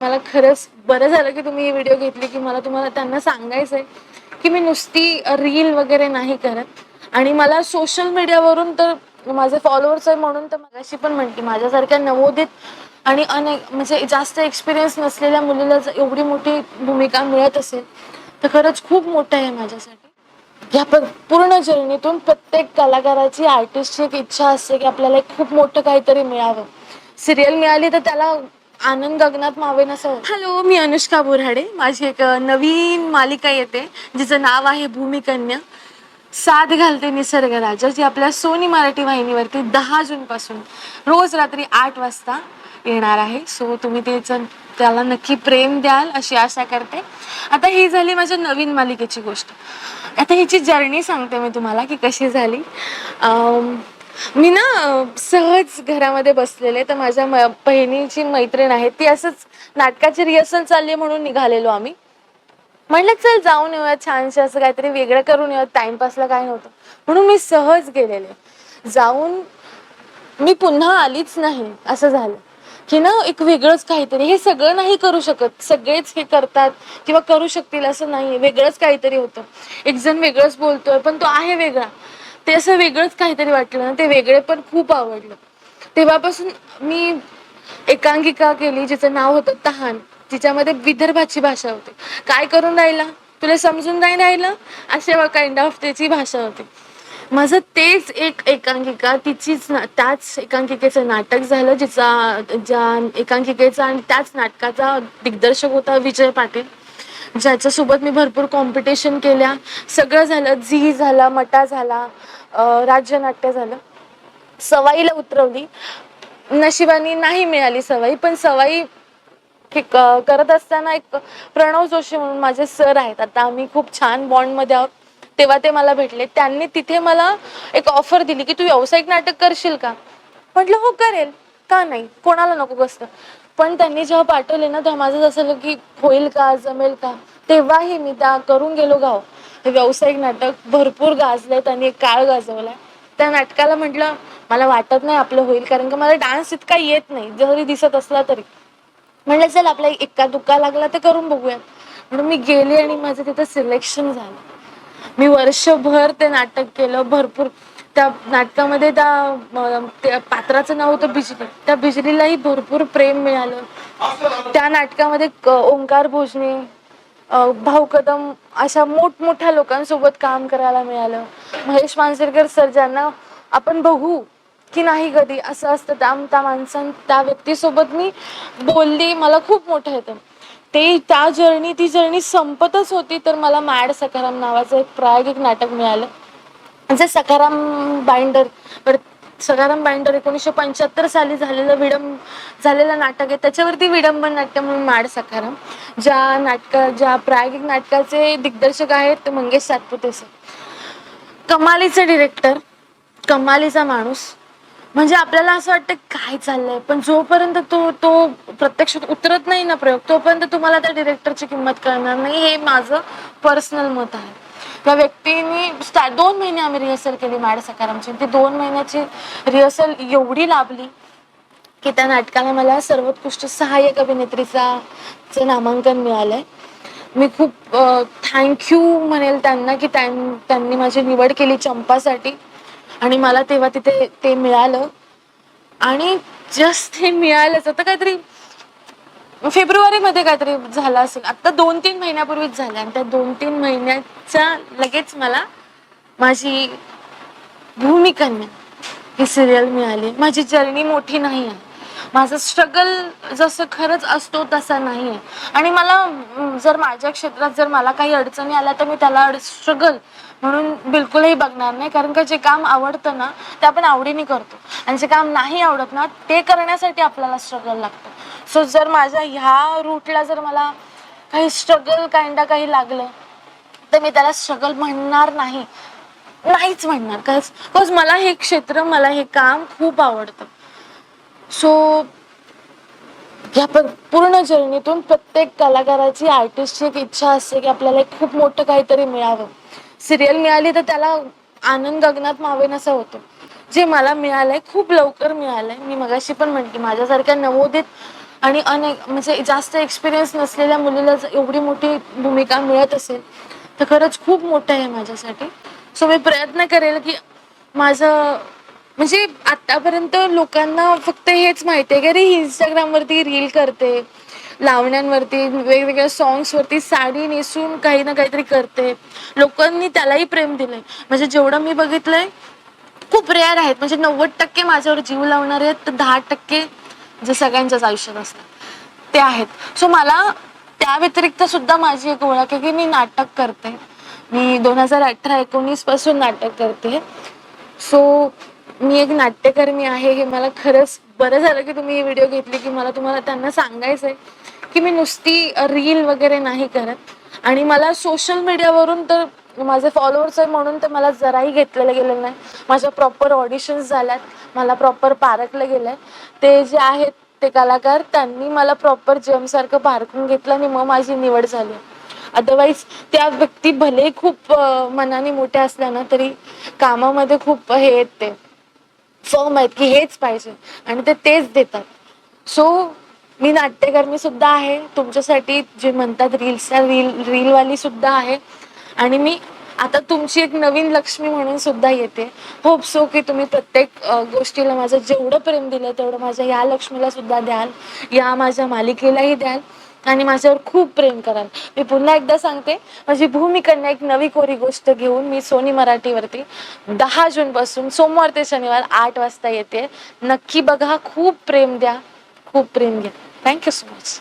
मला खरंच बरं झालं की तुम्ही ही व्हिडिओ घेतली की मला तुम्हाला त्यांना सांगायचं आहे की मी नुसती रील वगैरे नाही करत. आणि मला सोशल मीडियावरून तर माझे फॉलोअर्स आहे म्हणून तर मगाशी पण म्हणते माझ्यासारख्या नवोदित आणि अनेक म्हणजे जास्त एक्सपिरियन्स नसलेल्या मुलीला जर एवढी मोठी भूमिका मिळत असेल तर खरंच खूप मोठं आहे माझ्यासाठी. या प- पूर्ण जर्नीतून प्रत्येक कलाकाराची आर्टिस्टची एक इच्छा असते की आपल्याला एक खूप मोठं काहीतरी मिळावं. सिरियल मिळाली तर त्याला आनंद गगनात मावेन असं हॅलो मी अनुष्का बोराडे. माझी एक नवीन मालिका येते. जिचं नाव आहे भूमिकन्या. साथ घालते निसर्ग राजा जी आपल्या सोनी मराठी वाहिनीवरती दहा जूनपासून रोज रात्री आठ वाजता येणार आहे. सो तुम्ही त्याचं त्याला नक्की प्रेम द्याल अशी आशा करते. आता ही झाली माझ्या नवीन मालिकेची गोष्ट. आता हिची जर्नी सांगते मी तुम्हाला की कशी झाली. मी ना सहज घरामध्ये बसलेले तर माझ्या म- बहिणीची मैत्रीण आहे ती असंच नाटकाची रिहर्सल चालली म्हणून निघालेलो आम्ही. म्हणलं चल जाऊन येऊया छानशे असं काहीतरी वेगळं करून येऊया टाइमपासला काय नव्हतं. म्हणून मी सहज गेलेले. जाऊन मी पुन्हा आलीच नाही असं झालं. की ना एक वेगळंच काहीतरी हे सगळं नाही करू शकत. सगळेच हे करतात किंवा करू शकतील असं नाही वेगळंच काहीतरी होतं. एक जण वेगळंच बोलतोय पण तो आहे वेगळा. ते असं वेगळंच काहीतरी वाटलं ना ते वेगळे पण खूप आवडलं. तेव्हापासून मी एकांकिका केली जिचं नाव होतं तहान. तिच्यामध्ये विदर्भाची भाषा होती. काय करून राहिला? तुला समजून नाही राहिलं? अशा काइंड ऑफ त्याची भाषा होती. माझं तेच एक एकांकिका तिचीच ना त्याच एकांकिकेचं नाटक झालं जिचा ज्या एकांकिकेचा आणि त्याच नाटकाचा दिग्दर्शक होता विजय पाटील. ज्याच्यासोबत मी भरपूर कॉम्पिटिशन केल्या. सगळं झालं झी झाला मटा झाला राज्यनाट्य झालं. सवाईला उतरवली. नशिबानी नाही मिळाली सवाई पण सवाई ठीक करत असताना एक प्रणव जोशी म्हणून माझे सर आहेत. आता आम्ही खूप छान बॉन्डमध्ये आहोत. तेव्हा ते मला भेटले. त्यांनी तिथे मला एक ऑफर दिली की तू व्यावसायिक नाटक करशील का? म्हटलं हो करेल. का नाही? कोणाला नको कसं पण त्यांनी जेव्हा पाठवले ना तेव्हा माझं असं की होईल का जमेल का? तेव्हाही मी त्या करून गेलो गाव. हे व्यावसायिक नाटक भरपूर गाजलंय त्यांनी एक काळ गाजवलाय. त्या नाटकाला म्हटलं मला वाटत नाही आपलं होईल कारण की मला डान्स इतका येत नाही जरी दिसत असला तरी. म्हणलं चल आपला एका दुका लागला तर करून बघूयात. म्हणून मी गेले आणि माझं तिथं सिलेक्शन झालं. मी वर्षभर ते नाटक केलं भरपूर. त्या नाटकामध्ये त्या त्या पात्राचं नाव होतं बिजली. त्या बिजलीलाही भरपूर प्रेम मिळालं. त्या नाटकामध्ये क- ओंकार भोजने भाऊ कदम अशा मोठमोठ्या लोकांसोबत काम करायला मिळालं. महेश मांजरेकर सर ज्यांना आपण बघू की नाही कधी असं असतं त्या त्या माणसां त्या व्यक्तीसोबत मी बोलली. मला खूप मोठं येतं. ते त्या जर्नी ती जर्नी संपतच होती तर मला मॅड सकाराम नावाचं एक प्रायोगिक नाटक मिळालं. जे सकाराम बाइंडर सकाराम बाइंडर एकोणीसशे पंच्याहत्तर साली झालेलं विडंब झालेलं नाटक आहे. त्याच्यावरती विडंबन नाट्य म्हणून माड सकाराम ज्या नाटका ज्या प्रायोगिक नाटकाचे दिग्दर्शक आहेत ते मंगेश सातपुते सर. कमालीचे डिरेक्टर कमालीचा माणूस. म्हणजे आपल्याला असं वाटतं काय चाललंय? पण जोपर्यंत तो तो प्रत्यक्षात उतरत नाही ना प्रयोग तोपर्यंत तुम्हाला त्या डिरेक्टरची किंमत कळणार नाही. हे माझं पर्सनल मत आहे. त्या व्यक्तीनी स्टार्ट दोन महिने आम्ही रिहर्सल केली मॅड सकारामची. ती दोन महिन्याची रिहर्सल एवढी लाभली की त्या नाटकाला मला सर्वोत्कृष्ट सहाय्यक अभिनेत्रीचा नामांकन मिळालंय. मी खूप थँक्यू म्हणेल त्यांना की त्यां- त्यांनी माझी निवड केली चंपासाठी. आणि मला तेव्हा तिथे ते मिळालं. आणि जस्ट हे मिळालंच. आता काहीतरी फेब्रुवारीमध्ये काहीतरी झालं असेल. आता दोन तीन महिन्यापूर्वीच झालं आणि त्या दोन तीन महिन्याच्या लगेच मला माझी भूमिकन्या ही सिरियल मिळाली. माझी जर्नी मोठी नाही आहे. माझं स्ट्रगल जसं खरंच असतो तसा नाही आहे. आणि मला जर माझ्या क्षेत्रात जर मला काही अडचणी आल्या तर मी त्याला स्ट्रगल म्हणून बिलकुलही बघणार नाही. कारण का जे काम आवडतं ना ते आपण आवडीने करतो. आणि जे काम नाही आवडत ना ते करण्यासाठी आपल्याला स्ट्रगल लागतं. सो जर माझ्या ह्या रूटला जर मला काही स्ट्रगल काइंडा काही लागलं तर मी त्याला स्ट्रगल म्हणणार नाही. नाहीच म्हणणार बिकॉज मला हे क्षेत्र मला हे काम खूप आवडतं. सो या पूर्ण जर्नीतून प्रत्येक कलाकाराची आर्टिस्टची एक इच्छा असते की आपल्याला एक खूप मोठं काहीतरी मिळावं. सिरियल मिळाली तर त्याला आनंद गगनात मावेन असं होतं. जे मला मिळालंय खूप लवकर मिळालंय. मी मगाशी पण म्हणते माझ्यासारख्या नवोदित आणि अनेक म्हणजे जास्त एक्सपिरियन्स नसलेल्या मुलीला जर एवढी मोठी भूमिका मिळत असेल तर खरंच खूप मोठं आहे माझ्यासाठी. सो मी प्रयत्न करेल की माझं म्हणजे आत्तापर्यंत लोकांना फक्त हेच माहिती आहे की अरे इंस्टाग्रामवरती रील करते लावण्यांवरती वेगवेगळ्या सॉंग्सवरती साडी नेसून काही ना काहीतरी करते. लोकांनी त्यालाही प्रेम दिलंय. म्हणजे जेवढं मी बघितलंय खूप रेअर आहेत. म्हणजे नव्वद टक्के माझ्यावर जीव लावणारे आहेत तर दहा टक्के जे सगळ्यांच्याच आयुष्यात असतात. ते आहेत. सो मला त्या व्यतिरिक्त सुद्धा माझी एक ओळख आहे की मी नाटक करते. मी दोन हजार अठरा एकोणीसपासून नाटक करते. सो मी एक नाट्यकर्मी आहे. हे मला खरंच बरं झालं की तुम्ही ही व्हिडिओ घेतली की मला तुम्हाला त्यांना सांगायचं आहे की मी नुसती रील वगैरे नाही करत. आणि मला सोशल मीडियावरून तर माझे फॉलोअर्स आहे म्हणून तर मला जराही घेतलेलं गेलेलं नाही. माझ्या प्रॉपर ऑडिशन्स झाल्यात. मला प्रॉपर पारखलं गेलंय. ते जे आहेत ते कलाकार त्यांनी मला प्रॉपर जेमसारखं पारखून घेतलं आणि मग माझी निवड झाली. अदरवाईज त्या व्यक्ती भले खूप मनाने मोठ्या असल्या ना तरी कामामध्ये खूप हे येते ते. फर्म आहेत की हेच पाहिजे. आणि ते तेच देतात. सो मी नाट्यकर्मी सुद्धा आहे. तुमच्यासाठी जे म्हणतात रील्सच्या रील रीलवाली सुद्धा आहे. आणि मी आता तुमची एक नवीन लक्ष्मी म्हणून सुद्धा येते. होप सो की तुम्ही प्रत्येक गोष्टीला माझं जेवढं प्रेम दिलं तेवढं माझ्या या लक्ष्मीला सुद्धा द्याल. या माझ्या मालिकेलाही द्याल. आणि माझ्यावर खूप प्रेम कराल. मी पुन्हा एकदा सांगते माझी भूमिकन्या एक नवी कोरी गोष्ट घेऊन मी सोनी मराठीवरती दहा जूनपासून सोमवार ते शनिवार आठ वाजता येते. नक्की बघा खूप प्रेम द्या खूप प्रेम घ्या. Thank you so much